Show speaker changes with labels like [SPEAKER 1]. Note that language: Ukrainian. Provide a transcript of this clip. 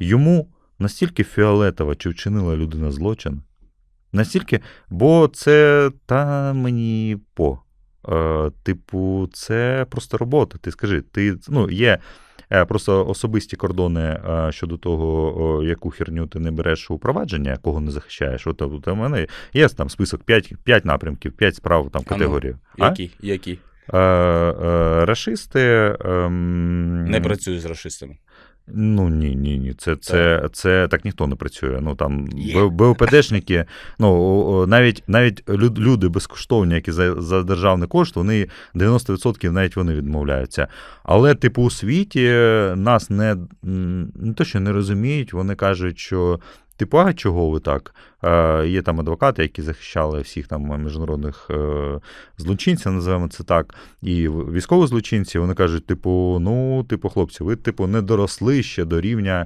[SPEAKER 1] йому настільки фіолетово, чи вчинила людина злочин, настільки, бо це та мені по. Е, типу, це просто робота. Ти скажи, ти ну, є е, просто особисті кордони е, щодо того, яку херню ти не береш у провадження, кого не захищаєш. От, от у мене є там список 5, 5 напрямків, 5 справ там
[SPEAKER 2] А ну.
[SPEAKER 1] А?
[SPEAKER 2] Які? Які?
[SPEAKER 1] Е, е, рашисти. ем,
[SPEAKER 2] Не працюю з расистами.
[SPEAKER 1] Ну ні, ні, ні. Це, це, це так ніхто не працює. Ну там. БУПДшники, ну навіть навіть люди безкоштовні, які за, за державний кошт, вони 90% навіть вони відмовляються. Але, типу, у світі нас не, не то, що не розуміють, вони кажуть, що. Типу, а чого ви так? Е, є там адвокати, які захищали всіх там міжнародних е, злочинців, називаємо це так, і військових злочинців. Вони кажуть, типу, ну, типу, хлопці, ви, типу, не доросли ще до рівня